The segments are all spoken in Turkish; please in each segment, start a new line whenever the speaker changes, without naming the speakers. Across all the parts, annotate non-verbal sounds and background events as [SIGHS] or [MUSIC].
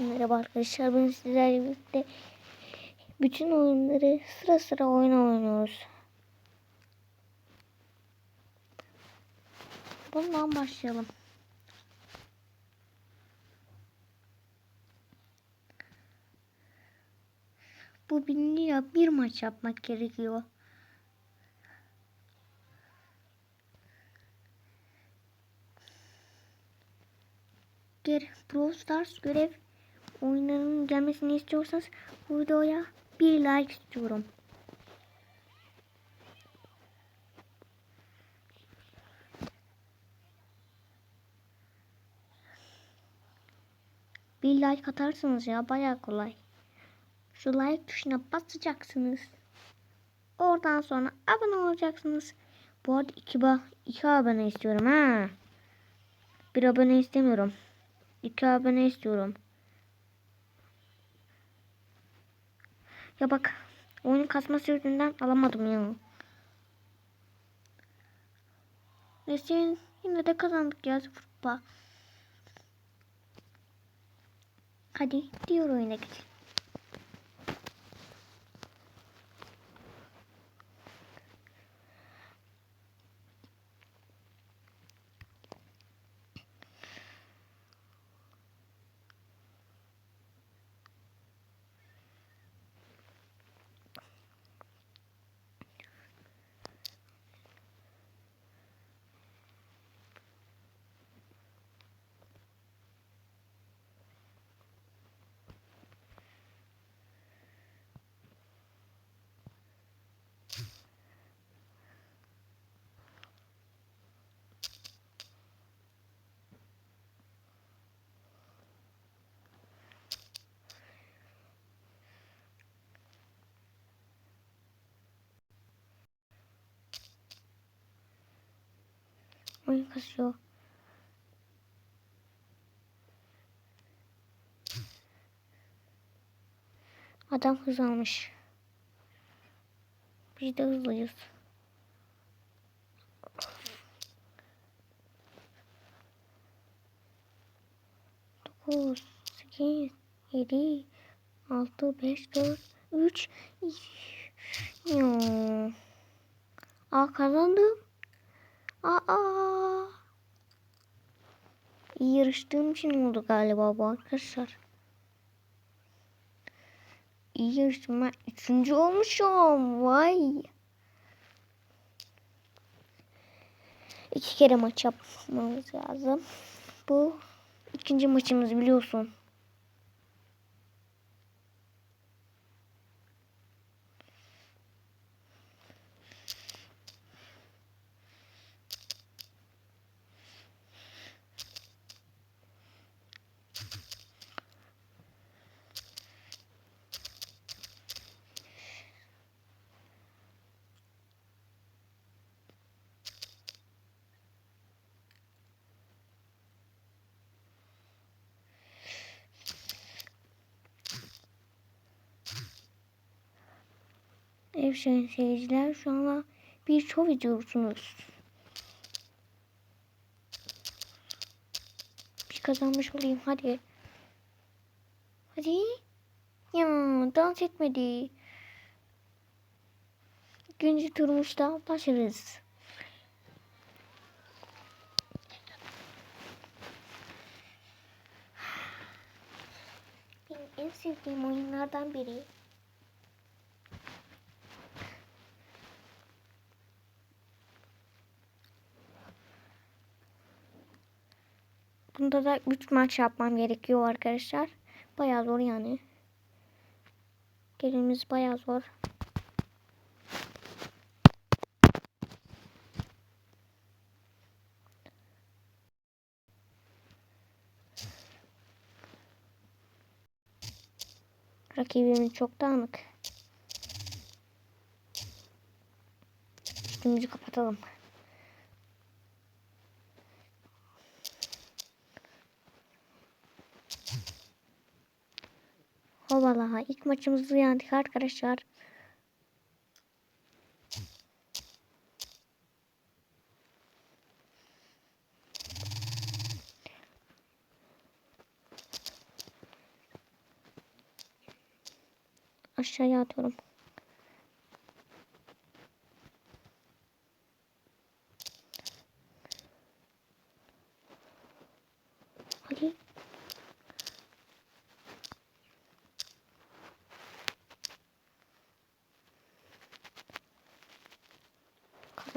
Merhaba arkadaşlar ben sizlerle birlikte bütün oyunları sıra sıra oyun oynuyoruz. Bundan başlayalım. Bu biliniyor bir maç yapmak gerekiyor. Gel Brawl Stars görev oyunlarının gelmesini istiyorsanız bu videoya bir like istiyorum. Bir like atarsınız ya baya kolay. Şu like tuşuna basacaksınız. Oradan sonra abone olacaksınız. Bu arada iki, ba iki abone istiyorum ha. Bir abone istemiyorum. İki abone istiyorum. Ya bak oyun kasması yüzünden alamadım ya. Neyse yine de kazandık ya futbol. Hadi diğer oyuna geçelim. Oyun kasıyor. Adam hız almış. Biz de hızlıyız. Dokuz, sekiz, yedi, altı, beş, dört, üç. Yoo. Aa kazandım. Aa. Yarıştığım için oldu galiba bu arkadaşlar. İyi yarıştım ben. Üçüncü olmuşum. Vay. İki kere maç yapmamız lazım. Bu ikinci maçımız biliyorsun. Sayın seyirciler şu anda bir şov izliyorsunuz. Bir kazanmış olayım hadi. Hadi. Ya dans etmedi. İkinci turumuzda başarırız. Benim en sevdiğim oyunlardan biri. Bunda da 3 maç yapmam gerekiyor arkadaşlar. Bayağı zor yani. Gelimiz bayağı zor. Rakibimiz çok dağınık. Üstümüzü kapatalım. Obala. İlk maçımızı yendik arkadaşlar. Aşağıya atıyorum.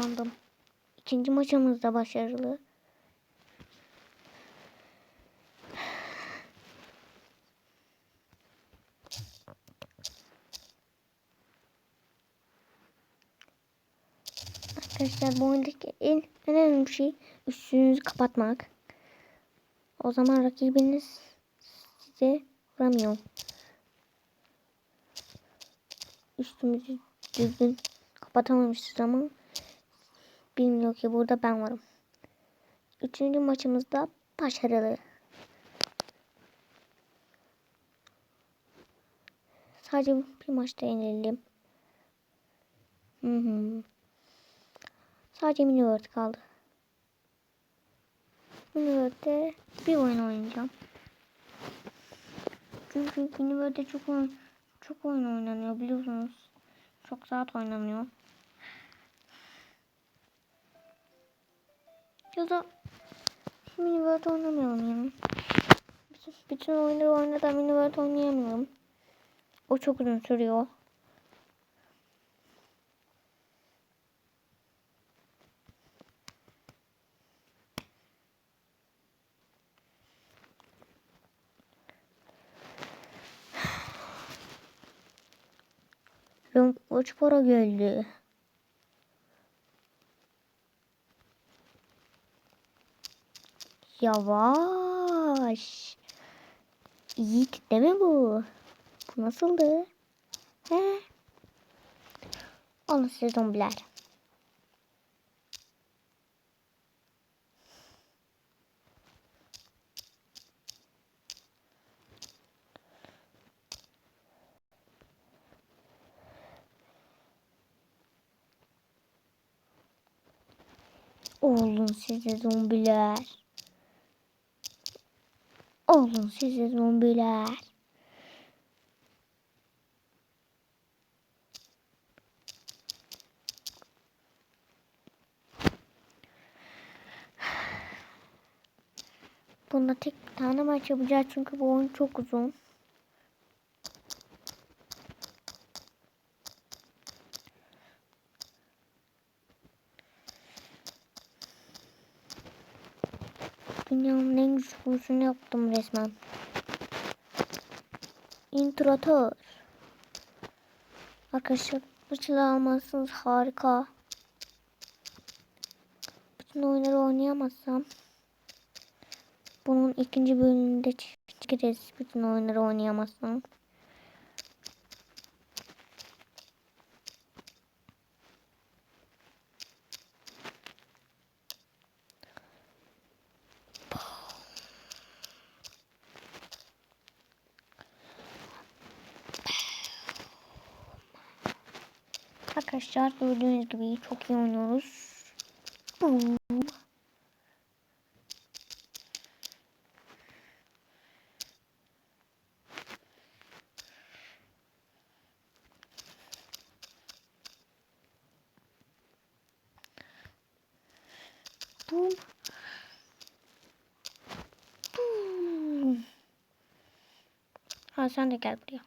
Kazandım. İkinci maçımız da başarılı. Arkadaşlar bu oyundaki en önemli şey üstünüzü kapatmak. O zaman rakibiniz size vuramıyor. Üstümüzü düzgün kapatamamışız ama bilmiyor ki burada ben varım. Üçüncü maçımızda başarılı. Sadece bir maçta hı. Sadece mini world kaldı. Mini world'de bir oyun oynayacağım. Çünkü mini world'de çok oyun, çok oyun oynanıyor biliyorsunuz. Çok saat oynanıyor. Ya da mini world oynamıyorum ya. Bütün, bütün oyunları oynadan mini world oynayamıyorum. O çok uzun sürüyor. [SIGHS] Long para geldi. Yavaş. İyi değil mi bu? Bu nasıldı? He? Alın size zombiler. Olun size zombiler. Olun size zombiler. Bunda tek bir tane maç yapacağız çünkü bu oyun çok uzun. Dünyanın en güçlüsünü yaptım resmen. İntratör. Arkadaşlar silahı almazsınız harika. Bütün oyunları oynayamazsam bunun ikinci bölümünde çıkacağız. Bütün oyunları oynayamazsam. Arkadaşlar gördüğünüz gibi çok iyi oynuyoruz. Boom. Boom. Boom. Ha sen de gel buraya.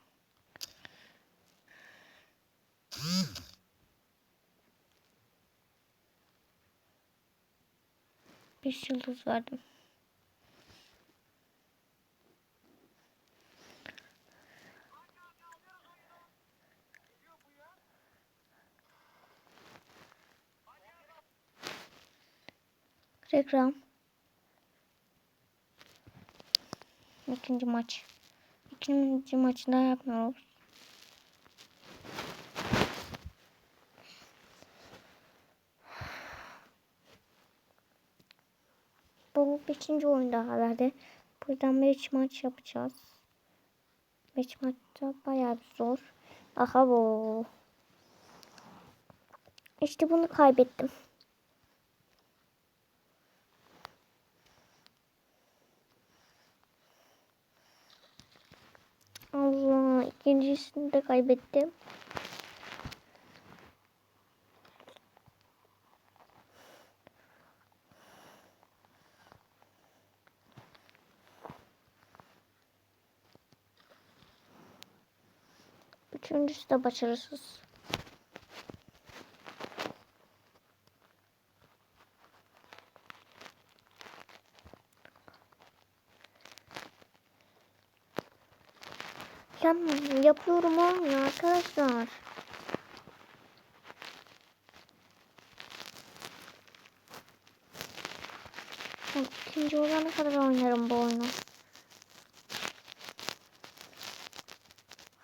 Beş yıldız verdim. Reklam. İkinci maç. İkinci maçında yapmıyoruz. Bu beşinci oyunda herhalde. Buradan 5 maç yapacağız. 5 maçta bayağı bir zor. Aha bu. İşte bunu kaybettim. Allah İkincisini de kaybettim. Üçüncüsü de başarısız. Ya, yapıyorum olmuyor arkadaşlar. İkinci olana kadar oynarım bu oyunu.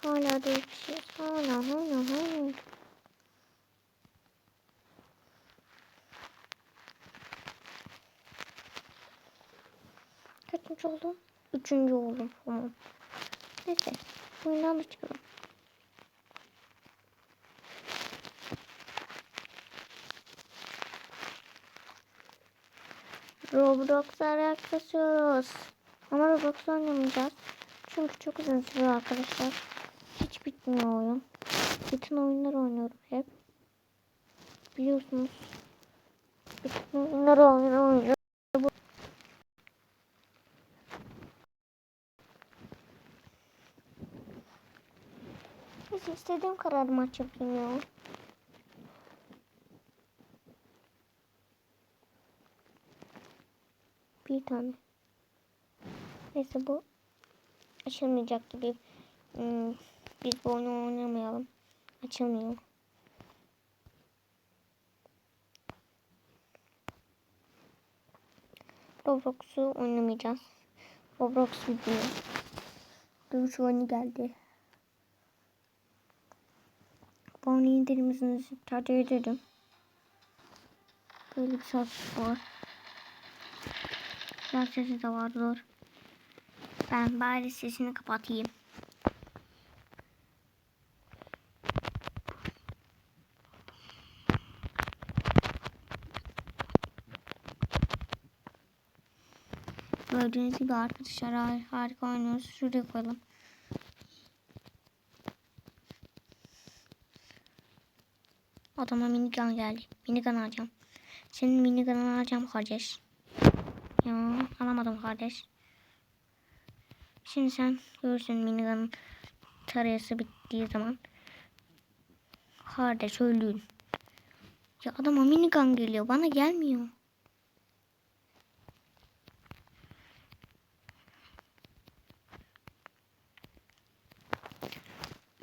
Hala da şey. Hala hala hala. Kaçıncı oldum? Üçüncü oldum. Tamam. Neyse. Oyundan da çıkalım. Roblox'a yaklaşıyoruz. Ama Roblox oynamayacağız. Çünkü çok uzun sürüyor arkadaşlar. Hiç bitmiyor oyun. Bütün oyunları oynuyorum hep. Biliyorsunuz. Bütün oyunları oynuyorum. Neyse istediğim kadar maç yapayım ya. Bir tane. Neyse bu açılmayacak gibi. Hmm, biz bu oyunu oynamayalım. Açılmıyor. Roblox'u oynamayacağız. Roblox video. Dövüş oyunu geldi. Bu oyunu indirmenizi tercih ederim. Böyle bir ses var. Silah sesi de var zor. Ben bari sesini kapatayım. Gördüğünüz gibi arkadaşlar har- harika oynuyoruz. Şuraya koyalım. Adama minigun geldi. Minigun alacağım. Senin minigun'unu alacağım kardeş. Ya alamadım kardeş. Şimdi sen görürsün minigun'un tarayası bittiği zaman. Kardeş öldün. Ya adama minigun geliyor. Bana gelmiyor.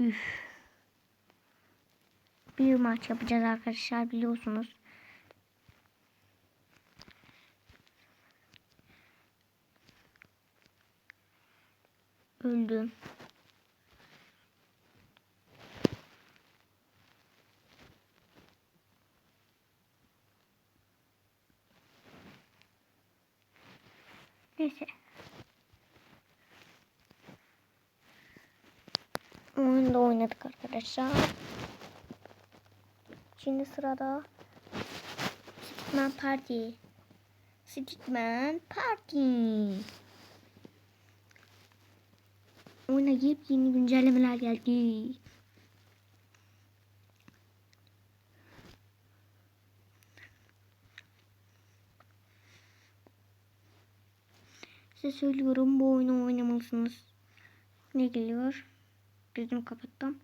Üf. Bir maç yapacağız arkadaşlar biliyorsunuz. Öldüm. Neyse. Oyunda oynadık arkadaşlar. Şimdi sırada Stickman Party. Stickman Party. Oyuna yepyeni güncellemeler geldi. Size söylüyorum bu oyunu oynamalısınız. Ne geliyor? Gözümü kapattım.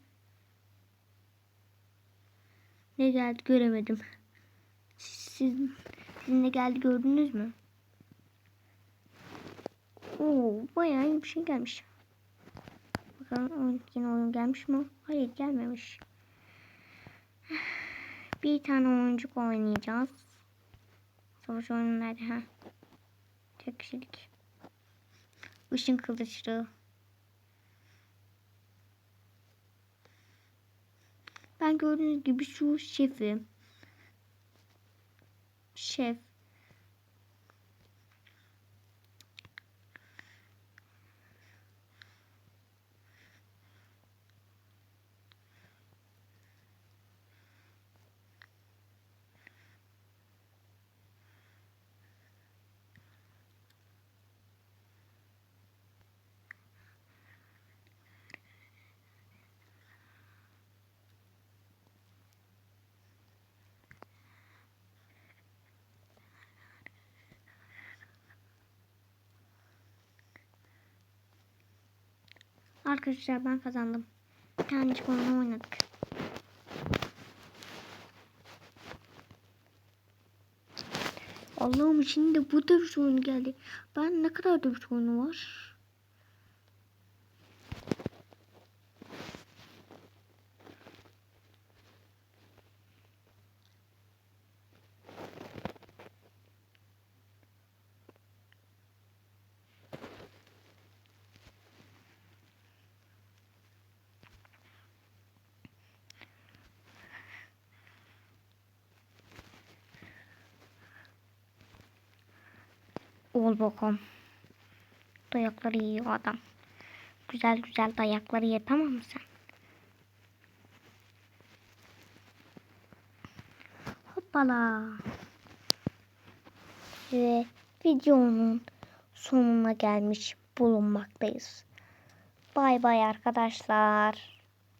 Ne geldi göremedim. Siz, sizin ne geldi gördünüz mü? Oo, bayağı iyi bir şey gelmiş. Bakalım oyun, yine oyun gelmiş mi? Hayır gelmemiş. Bir tane oyuncuk oynayacağız. Savaş nerede? Ha? Tek kişilik. Işın kılıçlı. Ben gördüğünüz gibi şu şefim. Şef. Arkadaşlar ben kazandım. Bir tanecik oyunu oynadık. Allah'ım şimdi bu dövüş oyunu geldi. Ben ne kadar dövüş oyunu var? Ol bakalım. Dayakları yiyor adam. Güzel güzel dayakları ye tamam mı sen? Hoppala. Ve videonun sonuna gelmiş bulunmaktayız. Bay bay arkadaşlar.